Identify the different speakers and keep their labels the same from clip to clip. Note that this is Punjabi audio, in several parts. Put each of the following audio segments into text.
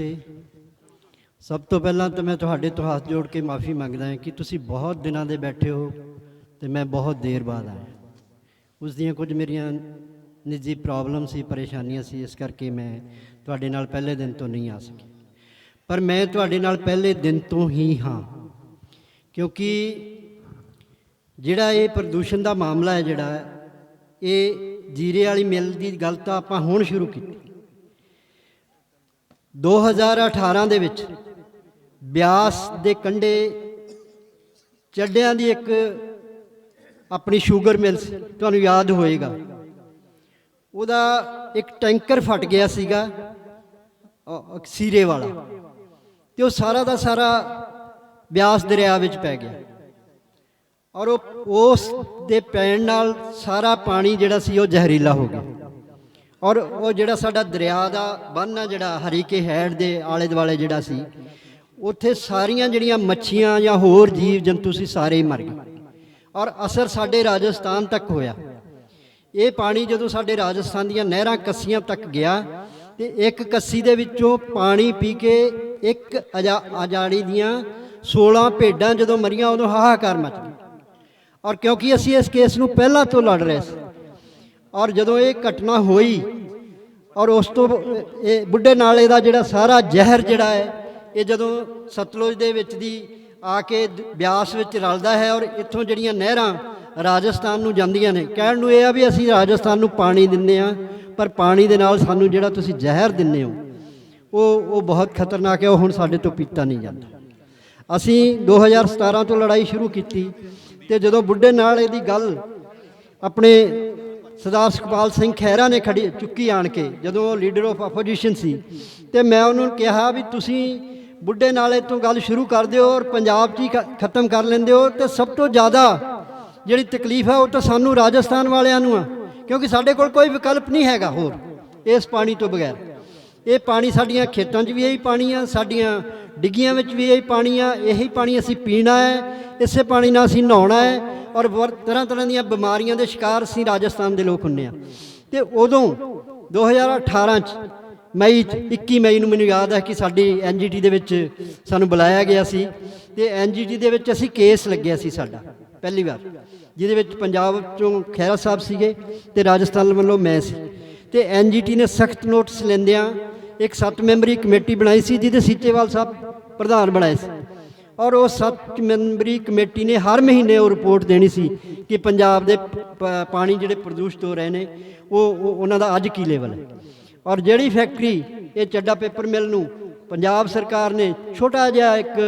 Speaker 1: ਤੇ ਸਭ ਤੋਂ ਪਹਿਲਾਂ ਤਾਂ ਮੈਂ ਤੁਹਾਡੇ ਤੋਂ ਹੱਥ ਜੋੜ ਕੇ ਮਾਫੀ ਮੰਗਦਾ ਹਾਂ ਕਿ ਤੁਸੀਂ ਬਹੁਤ ਦਿਨਾਂ ਦੇ ਬੈਠੇ ਹੋ ਤੇ ਮੈਂ ਬਹੁਤ ਦੇਰ ਬਾਅਦ ਆਇਆ। ਉਸ ਦੀਆਂ ਕੁਝ ਮੇਰੀਆਂ ਨਿੱਜੀ ਪ੍ਰੋਬਲਮ ਸੀ, ਪਰੇਸ਼ਾਨੀਆਂ ਸੀ, ਇਸ ਕਰਕੇ ਮੈਂ ਤੁਹਾਡੇ ਨਾਲ ਪਹਿਲੇ ਦਿਨ ਤੋਂ ਨਹੀਂ ਆ ਸਕੀ। ਪਰ ਮੈਂ ਤੁਹਾਡੇ ਨਾਲ ਪਹਿਲੇ ਦਿਨ ਤੋਂ ਹੀ ਹਾਂ, ਕਿਉਂਕਿ ਜਿਹੜਾ ਇਹ ਪ੍ਰਦੂਸ਼ਣ ਦਾ ਮਾਮਲਾ ਹੈ ਜਿਹੜਾ, ਇਹ ਜੀਰੇ ਵਾਲੀ ਮਿਲ ਦੀ ਗੱਲ ਤਾਂ ਆਪਾਂ ਹੁਣ ਸ਼ੁਰੂ ਕੀਤੀ। 2018 ਦੇ ਵਿੱਚ ਬਿਆਸ ਦੇ ਕੰਢੇ ਚੱਡਿਆਂ ਦੀ ਇੱਕ ਆਪਣੀ ਸ਼ੂਗਰ ਮਿਲ ਤੁਹਾਨੂੰ ਯਾਦ ਹੋਏਗਾ। ਉਹਦਾ ਇੱਕ ਟੈਂਕਰ ਫਟ ਗਿਆ ਸੀਗਾ ਸੀਰੇ ਵਾਲਾ। ਤੇ ਉਹ ਸਾਰਾ ਦਾ ਸਾਰਾ ਬਿਆਸ ਦਰਿਆ ਵਿੱਚ ਪੈ ਗਿਆ। ਔਰ ਉਹ ਉਸ ਦੇ ਪੈਣ ਨਾਲ ਸਾਰਾ ਪਾਣੀ ਜਿਹੜਾ ਸੀ ਉਹ ਜ਼ਹਿਰੀਲਾ ਹੋ ਗਿਆ। ਔਰ ਉਹ ਜਿਹੜਾ ਸਾਡਾ ਦਰਿਆ ਦਾ ਬੰਨ ਆ, ਜਿਹੜਾ ਹਰੀਕੇ ਹੈਡ ਦੇ ਆਲੇ ਦੁਆਲੇ ਜਿਹੜਾ ਸੀ, ਉੱਥੇ ਸਾਰੀਆਂ ਜਿਹੜੀਆਂ ਮੱਛੀਆਂ ਜਾਂ ਹੋਰ ਜੀਵ ਜੰਤੂ ਸੀ, ਸਾਰੇ ਹੀ ਮਰ ਗਏ। ਔਰ ਅਸਰ ਸਾਡੇ ਰਾਜਸਥਾਨ ਤੱਕ ਹੋਇਆ। ਇਹ ਪਾਣੀ ਜਦੋਂ ਸਾਡੇ ਰਾਜਸਥਾਨ ਦੀਆਂ ਨਹਿਰਾਂ ਕੱਸੀਆਂ ਤੱਕ ਗਿਆ, ਤੇ ਇੱਕ ਕੱਸੀ ਦੇ ਵਿੱਚੋਂ ਪਾਣੀ ਪੀ ਕੇ ਇੱਕ ਅਜਾ- ਆਜਾੜੀ ਦੀਆਂ 16 ਭੇਡਾਂ ਜਦੋਂ ਮਰੀਆਂ, ਉਦੋਂ ਹਾਹਾਕਾਰ ਮਚ ਗਿਆ ਔਰ ਕਿਉਂਕਿ ਅਸੀਂ ਇਸ ਕੇਸ ਨੂੰ ਪਹਿਲਾਂ ਤੋਂ ਲੜ ਰਹੇ ਸੀ ਔਰ ਜਦੋਂ ਇਹ ਘਟਨਾ ਹੋਈ ਔਰ ਉਸ ਤੋਂ ਇਹ ਬੁੱਢੇ ਨਾਲੇ ਦਾ ਜਿਹੜਾ ਸਾਰਾ ਜ਼ਹਿਰ ਜਿਹੜਾ ਹੈ, ਇਹ ਜਦੋਂ ਸਤਲੁਜ ਦੇ ਵਿੱਚ ਦੀ ਆ ਕੇ ਬਿਆਸ ਵਿੱਚ ਰਲਦਾ ਹੈ ਔਰ ਇੱਥੋਂ ਜਿਹੜੀਆਂ ਨਹਿਰਾਂ ਰਾਜਸਥਾਨ ਨੂੰ ਜਾਂਦੀਆਂ ਨੇ, ਕਹਿਣ ਨੂੰ ਇਹ ਆ ਵੀ ਅਸੀਂ ਰਾਜਸਥਾਨ ਨੂੰ ਪਾਣੀ ਦਿੰਨੇ ਆ ਪਰ ਪਾਣੀ ਦੇ ਨਾਲ ਸਾਨੂੰ ਜਿਹੜਾ ਤੁਸੀਂ ਜ਼ਹਿਰ ਦਿੰਨੇ ਹੋ, ਉਹ ਉਹ ਬਹੁਤ ਖਤਰਨਾਕ ਹੈ, ਉਹ ਹੁਣ ਸਾਡੇ ਤੋਂ ਪੀਤਾ ਨਹੀਂ ਜਾਂਦਾ। ਅਸੀਂ 2017 ਤੋਂ ਲੜਾਈ ਸ਼ੁਰੂ ਕੀਤੀ ਤੇ ਜਦੋਂ ਬੁੱਢੇ ਨਾਲ ਇਹਦੀ ਗੱਲ ਆਪਣੇ ਸਰਦਾਰ ਸੁਖਪਾਲ ਸਿੰਘ ਖਹਿਰਾ ਨੇ ਖੜੀ ਚੁੱਕੀ ਆਣ ਕੇ, ਜਦੋਂ ਉਹ ਲੀਡਰ ਆਫ ਆਪੋਜੀਸ਼ਨ ਸੀ। ਤੇ ਮੈਂ ਉਹਨਾਂ ਨੂੰ ਕਿਹਾ ਵੀ ਤੁਸੀਂ ਬੁੱਢੇ ਨਾਲੇ ਤੋਂ ਗੱਲ ਸ਼ੁਰੂ ਕਰ ਦਿਓ ਔਰ ਪੰਜਾਬ 'ਚ ਹੀ ਖਤਮ ਕਰ ਲੈਂਦੇ ਹੋ, ਤੇ ਸਭ ਤੋਂ ਜ਼ਿਆਦਾ ਜਿਹੜੀ ਤਕਲੀਫ ਹੈ ਉਹ ਤਾਂ ਸਾਨੂੰ ਰਾਜਸਥਾਨ ਵਾਲਿਆਂ ਨੂੰ ਆ, ਕਿਉਂਕਿ ਸਾਡੇ ਕੋਲ ਕੋਈ ਵਿਕਲਪ ਨਹੀਂ ਹੈਗਾ ਹੋਰ, ਇਸ ਪਾਣੀ ਤੋਂ ਬਗੈਰ। ਇਹ ਪਾਣੀ ਸਾਡੀਆਂ ਖੇਤਾਂ 'ਚ ਵੀ ਇਹੀ ਪਾਣੀ ਆ, ਸਾਡੀਆਂ ਡਿੱਗੀਆਂ ਵਿੱਚ ਵੀ ਇਹੀ ਪਾਣੀ ਆ ਇਹੀ ਪਾਣੀ ਅਸੀਂ ਪੀਣਾ ਹੈ, ਇਸੇ ਪਾਣੀ ਨਾਲ ਅਸੀਂ ਨਹਾਉਣਾ ਹੈ ਔਰ ਵਰ- ਤਰ੍ਹਾਂ ਤਰ੍ਹਾਂ ਦੀਆਂ ਬਿਮਾਰੀਆਂ ਦੇ ਸ਼ਿਕਾਰ ਅਸੀਂ ਰਾਜਸਥਾਨ ਦੇ ਲੋਕ ਹੁੰਨੇ ਆ ਤੇ ਉਦੋਂ 2018 ਚ ਮਈ 'ਚ 21 ਮਈ ਨੂੰ ਮੈਨੂੰ ਯਾਦ ਹੈ ਕਿ ਸਾਡੀ ਐਨਜੀਟੀ ਦੇ ਵਿੱਚ ਸਾਨੂੰ ਬੁਲਾਇਆ ਗਿਆ ਸੀ ਤੇ ਐਨਜੀਟੀ ਦੇ ਵਿੱਚ ਅਸੀਂ ਕੇਸ ਲੱਗਿਆ ਸੀ ਸਾਡਾ, ਪਹਿਲੀ ਵਾਰ, ਜਿਹਦੇ ਵਿੱਚ ਪੰਜਾਬ ਚੋਂ ਖੈਰਾ ਸਾਹਿਬ ਸੀਗੇ ਤੇ ਰਾਜਸਥਾਨ ਵੱਲੋਂ ਮੈਂ ਸੀ। ਤੇ ਐਨਜੀਟੀ ਨੇ ਸਖਤ ਨੋਟਿਸ ਲੈਂਦਿਆਂ ਇੱਕ ਸੱਤ ਮੈਂਬਰੀ ਕਮੇਟੀ ਬਣਾਈ ਸੀ ਜਿਹਦੇ ਸੀਚੇਵਾਲ ਸਾਹਿਬ ਪ੍ਰਧਾਨ ਬਣਾਏ ਸੀ। ਔਰ ਉਹ ਸੱਤ ਮੈਂਬਰੀ ਕਮੇਟੀ ਨੇ ਹਰ ਮਹੀਨੇ ਉਹ ਰਿਪੋਰਟ ਦੇਣੀ ਸੀ ਕਿ ਪੰਜਾਬ ਦੇ ਪਾਣੀ ਜਿਹੜੇ ਪ੍ਰਦੂਸ਼ਿਤ ਹੋ ਰਹੇ ਨੇ, ਉਹ ਉਹਨਾਂ ਦਾ ਅੱਜ ਕੀ ਲੈਵਲ ਹੈ। ਔਰ ਜਿਹੜੀ ਫੈਕਟਰੀ ਇਹ ਚੱਡਾ ਪੇਪਰ ਮਿਲ ਨੂੰ ਪੰਜਾਬ ਸਰਕਾਰ ਨੇ ਛੋਟਾ ਜਿਹਾ ਇੱਕ,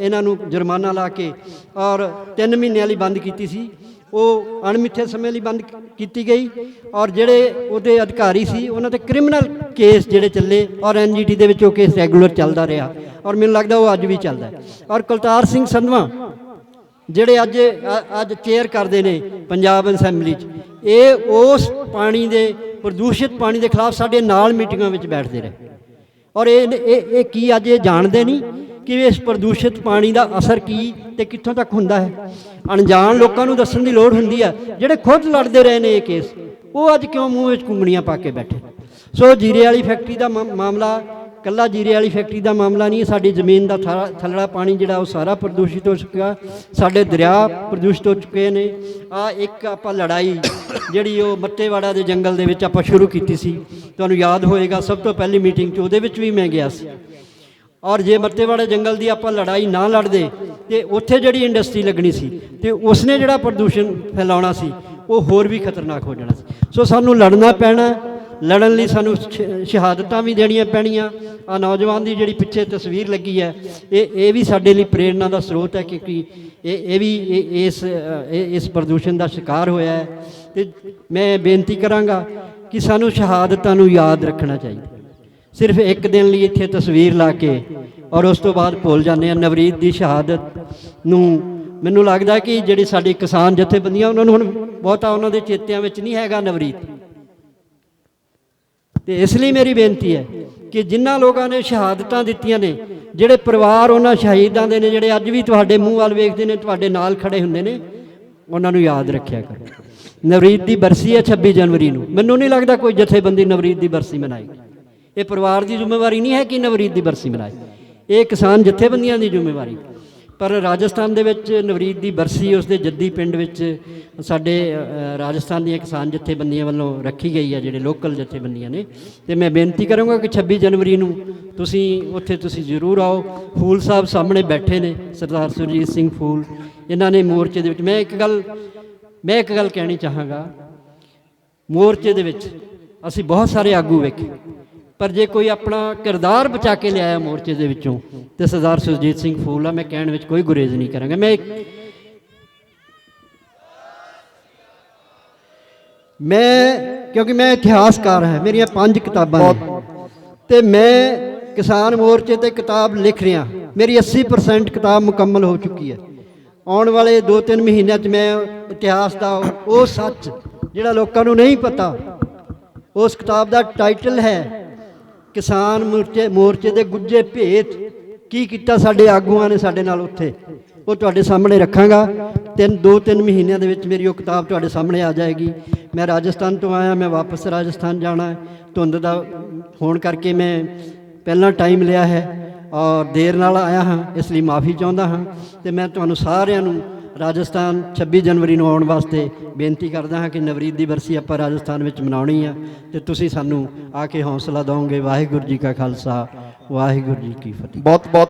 Speaker 1: ਇਹਨਾਂ ਨੂੰ ਜੁਰਮਾਨਾ ਲਾ ਕੇ ਔਰ 3 ਮਹੀਨਿਆਂ ਲਈ ਬੰਦ ਕੀਤੀ ਸੀ। ਉਹ ਅਣਮਿੱਥੇ ਸਮੇਂ ਲਈ ਬੰਦ ਕੀਤੀ ਗਈ ਔਰ ਜਿਹੜੇ ਉਹਦੇ ਅਧਿਕਾਰੀ ਸੀ, ਉਹਨਾਂ ਤੇ ਕ੍ਰਿਮੀਨਲ ਕੇਸ ਜਿਹੜੇ ਚੱਲੇ ਔਰ ਐਨਜੀਟੀ ਦੇ ਵਿੱਚ ਉਹ ਕੇਸ ਰੈਗੂਲਰ ਚੱਲਦਾ ਰਿਹਾ। ਔਰ ਮੈਨੂੰ ਲੱਗਦਾ ਉਹ ਅੱਜ ਵੀ ਚੱਲਦਾ ਔਰ ਕੁਲਤਾਰ ਸਿੰਘ ਸੰਧਵਾ, ਜਿਹੜੇ ਅੱਜ ਅੱਜ ਚੇਅਰ ਕਰਦੇ ਨੇ ਪੰਜਾਬ ਅਸੈਂਬਲੀ 'ਚ, ਇਹ ਉਸ ਪਾਣੀ ਦੇ, ਪ੍ਰਦੂਸ਼ਿਤ ਪਾਣੀ ਦੇ ਖਿਲਾਫ ਸਾਡੇ ਨਾਲ ਮੀਟਿੰਗਾਂ ਵਿੱਚ ਬੈਠਦੇ ਰਹੇ। ਔਰ ਇਹ ਇਹ ਕੀ ਅੱਜ ਇਹ ਜਾਣਦੇ ਨਹੀਂ ਕਿ ਇਸ ਪ੍ਰਦੂਸ਼ਿਤ ਪਾਣੀ ਦਾ ਅਸਰ ਕੀ ਤੇ ਕਿੱਥੋਂ ਤੱਕ ਹੁੰਦਾ ਹੈ? ਅਣਜਾਣ ਲੋਕਾਂ ਨੂੰ ਦੱਸਣ ਦੀ ਲੋੜ ਹੁੰਦੀ ਹੈ। ਜਿਹੜੇ ਖੁਦ ਲੜਦੇ ਰਹੇ ਨੇ ਇਹ ਕੇਸ ਉਹ ਅੱਜ ਕਿਉਂ ਮੂੰਹ ਵਿੱਚ ਕੁੰਗਣੀਆਂ ਪਾ ਕੇ ਬੈਠੇ? ਸੋ ਜੀਰੇ ਵਾਲੀ ਫੈਕਟਰੀ ਦਾ ਮਾ- ਮਾਮਲਾ ਕੱਲਾ ਜੀਰੇ ਵਾਲੀ ਫੈਕਟਰੀ ਦਾ ਮਾਮਲਾ ਨਹੀਂ, ਸਾਡੀ ਜ਼ਮੀਨ ਦਾ ਥਾ- ਥੱਲੜਾ ਪਾਣੀ ਜਿਹੜਾ ਉਹ ਸਾਰਾ ਪ੍ਰਦੂਸ਼ਿਤ ਹੋ ਚੁੱਕਾ ਸਾਡੇ ਦਰਿਆ ਪ੍ਰਦੂਸ਼ਿਤ ਹੋ ਚੁੱਕੇ ਨੇ। ਆ ਇੱਕ ਆਪਾਂ ਲੜਾਈ ਜਿਹੜੀ ਉਹ ਮੱਤੇਵਾੜਾ ਦੇ ਜੰਗਲ ਦੇ ਵਿੱਚ ਆਪਾਂ ਸ਼ੁਰੂ ਕੀਤੀ ਸੀ। ਤੁਹਾਨੂੰ ਯਾਦ ਹੋਏਗਾ, ਸਭ ਤੋਂ ਪਹਿਲੀ ਮੀਟਿੰਗ 'ਚ ਉਹਦੇ ਵਿੱਚ ਵੀ ਮੈਂ ਗਿਆ ਸੀ। ਔਰ ਜੇ ਮੱਤੇਵਾੜਾ ਜੰਗਲ ਦੀ ਆਪਾਂ ਲੜਾਈ ਨਾ ਲੜਦੇ, ਤੇ ਉੱਥੇ ਜਿਹੜੀ ਇੰਡਸਟਰੀ ਲੱਗਣੀ ਸੀ ਤੇ ਉਸਨੇ ਜਿਹੜਾ ਪ੍ਰਦੂਸ਼ਣ ਫੈਲਾਉਣਾ ਸੀ, ਉਹ ਹੋਰ ਵੀ ਖਤਰਨਾਕ ਹੋ ਜਾਣਾ ਸੀ। ਸੋ ਸਾਨੂੰ ਲੜਨਾ ਪੈਣਾ ਲੜਨ ਲਈ ਸਾਨੂੰ ਸ਼- ਸ਼ਹਾਦਤਾਂ ਵੀ ਦੇਣੀਆਂ ਪੈਣੀਆਂ। ਆ ਨੌਜਵਾਨ ਦੀ ਜਿਹੜੀ ਪਿੱਛੇ ਤਸਵੀਰ ਲੱਗੀ ਹੈ, ਇਹ ਇਹ ਵੀ ਸਾਡੇ ਲਈ ਪ੍ਰੇਰਣਾ ਦਾ ਸਰੋਤ ਹੈ ਕਿਉਂਕਿ ਇਹ ਇਹ ਵੀ ਇਹ- ਇਸ ਇਹ- ਇਸ ਪ੍ਰਦੂਸ਼ਣ ਦਾ ਸ਼ਿਕਾਰ ਹੋਇਆ ਹੈ। ਤੇ ਮੈਂ ਬੇਨਤੀ ਕਰਾਂਗਾ ਕਿ ਸਾਨੂੰ ਸ਼ਹਾਦਤਾਂ ਨੂੰ ਯਾਦ ਰੱਖਣਾ ਚਾਹੀਦਾ ਸਿਰਫ ਇੱਕ ਦਿਨ ਲਈ ਇੱਥੇ ਤਸਵੀਰ ਲਾ ਕੇ ਔਰ ਉਸ ਤੋਂ ਬਾਅਦ ਭੁੱਲ ਜਾਂਦੇ ਆ ਨਵਰੀਤ ਦੀ ਸ਼ਹਾਦਤ ਨੂੰ। ਮੈਨੂੰ ਲੱਗਦਾ ਕਿ ਜਿਹੜੀ ਸਾਡੇ ਕਿਸਾਨ ਜਥੇਬੰਦੀਆਂ, ਉਹਨਾਂ ਨੂੰ ਹੁਣ ਬਹੁਤਾ ਉਹਨਾਂ ਦੇ ਚੇਤਿਆਂ ਵਿੱਚ ਨਹੀਂ ਹੈਗਾ ਨਵਰੀਤ। ਤੇ ਇਸ ਲਈ ਮੇਰੀ ਬੇਨਤੀ ਹੈ ਕਿ ਜਿਨ੍ਹਾਂ ਲੋਕਾਂ ਨੇ ਸ਼ਹਾਦਤਾਂ ਦਿੱਤੀਆਂ ਨੇ, ਜਿਹੜੇ ਪਰਿਵਾਰ ਉਹਨਾਂ ਸ਼ਹੀਦਾਂ ਦੇ ਨੇ, ਜਿਹੜੇ ਅੱਜ ਵੀ ਤੁਹਾਡੇ ਮੂੰਹ ਵੱਲ ਵੇਖਦੇ ਨੇ, ਤੁਹਾਡੇ ਨਾਲ ਖੜੇ ਹੁੰਦੇ ਨੇ, ਉਹਨਾਂ ਨੂੰ ਯਾਦ ਰੱਖਿਆ ਕਰੋ। ਨਵਰੀਤ ਦੀ ਬਰਸੀ ਹੈ 26 ਜਨਵਰੀ ਨੂੰ। ਮੈਨੂੰ ਨਹੀਂ ਲੱਗਦਾ ਕੋਈ ਜਥੇਬੰਦੀ ਨਵਰੀਤ ਦੀ ਬਰਸੀ ਮਨਾਏਗੀ। ਇਹ ਪਰਿਵਾਰ ਦੀ ਜ਼ਿੰਮੇਵਾਰੀ ਨਹੀਂ ਹੈ ਕਿ ਨਵਰੀਤ ਦੀ ਬਰਸੀ ਮਨਾਏ। ਇਹ ਕਿਸਾਨ ਜਥੇਬੰਦੀਆਂ ਦੀ ਜ਼ਿੰਮੇਵਾਰੀ ਪਰ ਰਾਜਸਥਾਨ ਦੇ ਵਿੱਚ ਨਵਰੀਤ ਦੀ ਬਰਸੀ ਉਸ ਦੇ ਜੱਦੀ ਪਿੰਡ ਵਿੱਚ ਸਾਡੇ ਰਾਜਸਥਾਨ ਦੀਆਂ ਕਿਸਾਨ ਜਥੇਬੰਦੀਆਂ ਵੱਲੋਂ ਰੱਖੀ ਗਈ ਹੈ ਜਿਹੜੇ ਲੋਕਲ ਜਥੇਬੰਦੀਆਂ ਨੇ। ਤੇ ਮੈਂ ਬੇਨਤੀ ਕਰੂੰਗਾ ਕਿ 26 ਜਨਵਰੀ ਨੂੰ ਤੁਸੀਂ ਉੱਥੇ ਤੁਸੀਂ ਜ਼ਰੂਰ ਆਓ। ਫੂਲ ਸਾਹਿਬ ਸਾਹਮਣੇ ਬੈਠੇ ਨੇ, ਸਰਦਾਰ ਸੁਰਜੀਤ ਸਿੰਘ ਫੂਲ। ਇਹਨਾਂ ਨੇ ਮੋਰਚੇ ਦੇ ਵਿੱਚ, ਮੈਂ ਇੱਕ ਗੱਲ, ਮੈਂ ਇੱਕ ਗੱਲ ਕਹਿਣੀ ਚਾਹਾਂਗਾ। ਮੋਰਚੇ ਦੇ ਵਿੱਚ ਅਸੀਂ ਬਹੁਤ ਸਾਰੇ ਆਗੂ ਵੇਖੇ। ਪਰ ਜੇ ਕੋਈ ਆਪਣਾ ਕਿਰਦਾਰ ਬਚਾ ਕੇ ਲਿਆਇਆ ਮੋਰਚੇ ਦੇ ਵਿੱਚੋਂ, ਤੇ ਸਰਦਾਰ ਸੁਰਜੀਤ ਸਿੰਘ ਫੂਲ ਆ, ਮੈਂ ਕਹਿਣ ਵਿੱਚ ਕੋਈ ਗੁਰੇਜ਼ ਨਹੀਂ ਕਰਾਂਗਾ। ਮੈਂ ਮੈਂ ਕਿਉਂਕਿ ਮੈਂ ਇਤਿਹਾਸਕਾਰ ਹਾਂ, ਮੇਰੀਆਂ ਪੰਜ ਕਿਤਾਬਾਂ ਨੇ। ਤੇ ਮੈਂ ਕਿਸਾਨ ਮੋਰਚੇ ਤੇ ਕਿਤਾਬ ਲਿਖ ਰਿਹਾ। ਮੇਰੀ 80% ਕਿਤਾਬ ਮੁਕੰਮਲ ਹੋ ਚੁੱਕੀ ਹੈ। ਆਉਣ ਵਾਲੇ 2-3 ਮਹੀਨਿਆਂ 'ਚ ਮੈਂ ਇਤਿਹਾਸ ਦਾ ਉਹ ਸੱਚ, ਜਿਹੜਾ ਲੋਕਾਂ ਨੂੰ ਨਹੀਂ ਪਤਾ, ਉਸ ਕਿਤਾਬ ਦਾ ਟਾਈਟਲ ਹੈ ਕਿਸਾਨ ਮੋਰਚੇ ਮੋਰਚੇ ਦੇ ਗੁੱਜੇ ਭੇਤ ਕੀ ਕੀਤਾ ਸਾਡੇ ਆਗੂਆਂ ਨੇ ਸਾਡੇ ਨਾਲ ਉੱਥੇ? ਉਹ ਤੁਹਾਡੇ ਸਾਹਮਣੇ ਰੱਖਾਂਗਾ। ਤਿੰਨ ਦੋ ਤਿੰਨ ਮਹੀਨਿਆਂ ਦੇ ਵਿੱਚ ਮੇਰੀ ਉਹ ਕਿਤਾਬ ਤੁਹਾਡੇ ਸਾਹਮਣੇ ਆ ਜਾਏਗੀ। ਮੈਂ ਰਾਜਸਥਾਨ ਤੋਂ ਆਇਆ, ਮੈਂ ਵਾਪਸ ਰਾਜਸਥਾਨ ਜਾਣਾ ਹੈ। ਧੁੰਦ ਦਾ ਹੋਣ ਕਰਕੇ ਮੈਂ ਪਹਿਲਾਂ ਟਾਈਮ ਲਿਆ ਹੈ ਔਰ ਦੇਰ ਨਾਲ ਆਇਆ ਹਾਂ, ਇਸ ਲਈ ਮਾਫੀ ਚਾਹੁੰਦਾ ਹਾਂ ਤੇ ਮੈਂ ਤੁਹਾਨੂੰ ਸਾਰਿਆਂ ਨੂੰ ਰਾਜਸਥਾਨ 26 ਜਨਵਰੀ ਨੂੰ ਆਉਣ ਵਾਸਤੇ ਬੇਨਤੀ ਕਰਦਾ ਹਾਂ ਕਿ ਨਵਰੀਤ ਦੀ ਬਰਸੀ ਆਪਾਂ ਰਾਜਸਥਾਨ ਵਿੱਚ ਮਨਾਉਣੀ ਆ ਤੇ ਤੁਸੀਂ ਸਾਨੂੰ ਆ ਕੇ ਹੌਸਲਾ ਦਿਓਗੇ। ਵਾਹਿਗੁਰੂ ਜੀ ਕਾ ਖਾਲਸਾ, ਵਾਹਿਗੁਰੂ ਜੀ ਕੀ ਫਤਿਹ।
Speaker 2: ਬਹੁਤ ਬਹੁਤ